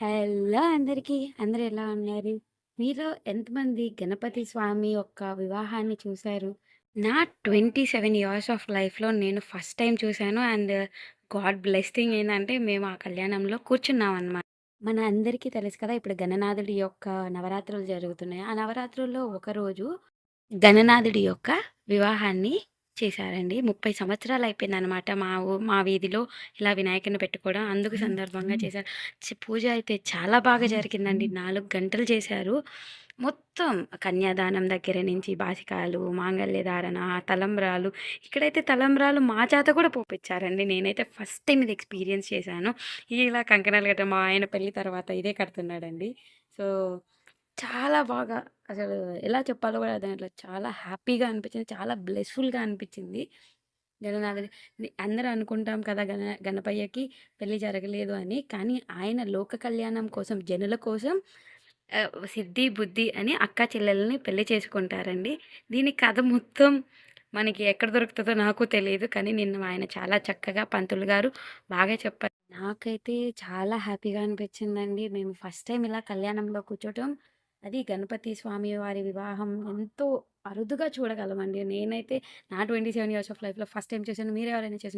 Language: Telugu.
హలో అందరికీ. అందరు ఎలా ఉన్నారు? మీలో ఎంతమంది గణపతి స్వామి యొక్క వివాహాన్ని చూశారు నా 27 ఇయర్స్ ఆఫ్ లైఫ్‌లో నేను ఫస్ట్ టైం చూశాను అండ్ గాడ్ బ్లెస్సింగ్ ఏంటంటే మేము ఆ కళ్యాణంలో కూర్చున్నాం అనమాట మన అందరికీ తెలుసు కదా! ఇప్పుడు గణనాథుడి యొక్క నవరాత్రులు జరుగుతున్నాయి. ఆ నవరాత్రుల్లో ఒకరోజు గణనాథుడి యొక్క వివాహాన్ని చేశారండి. 30 సంవత్సరాలు అయిపోయిందనమాట. మా మా వీధిలో ఇలా వినాయకుడిని పెట్టుకోవడం. అందుకు సందర్భంగా చేశారు. పూజ అయితే చాలా బాగా జరిగిందండి. 4 గంటలు చేశారు. మొత్తం కన్యాదానం దగ్గర నుంచి బాసికాలు, మాంగళ్య ధారణ, తలంబ్రాలు ఇక్కడైతే తలంబ్రాలు మా చేత కూడా పోపిచ్చారండి. నేనైతే ఫస్ట్ టైమ్ ఇది ఎక్స్‌పీరియన్స్ చేశాను. ఇలా కంకణాలు కట్టడం మా ఆయన పెళ్ళి తర్వాత ఇదే కడుతున్నాడండి. సో, చాలా బాగా అసలు ఎలా చెప్పాలో కూడా దాంట్లో చాలా హ్యాపీగా అనిపించింది. చాలా బ్లెస్‌ఫుల్‌గా అనిపించింది. గణనాథుడి అందరూ అనుకుంటాం కదా! గణ గణపయ్యకి పెళ్ళి జరగలేదు అని. కానీ ఆయన లోక కళ్యాణం కోసం, జనుల కోసం సిద్ధి, బుద్ధి అని అక్క చెల్లెల్ని పెళ్ళి చేసుకుంటారండి. దీని కథ మొత్తం మనకి ఎక్కడ దొరుకుతుందో నాకు తెలియదు కానీ నిన్న ఆయన చాలా చక్కగా పంతులు గారు బాగా చెప్పారు. నాకైతే చాలా హ్యాపీగా అనిపించిందండి. మేము ఫస్ట్ టైం ఇలా కళ్యాణంలో కూర్చోవటం, అది గణపతి స్వామి వారి వివాహం ఎంతో అరుదుగా చూడగలమండి. నేనైతే నా 27 ఇయర్స్ ఆఫ్ లైఫ్‌లో ఫస్ట్ టైం చేశాను మీరు ఎవరైనా చేసిన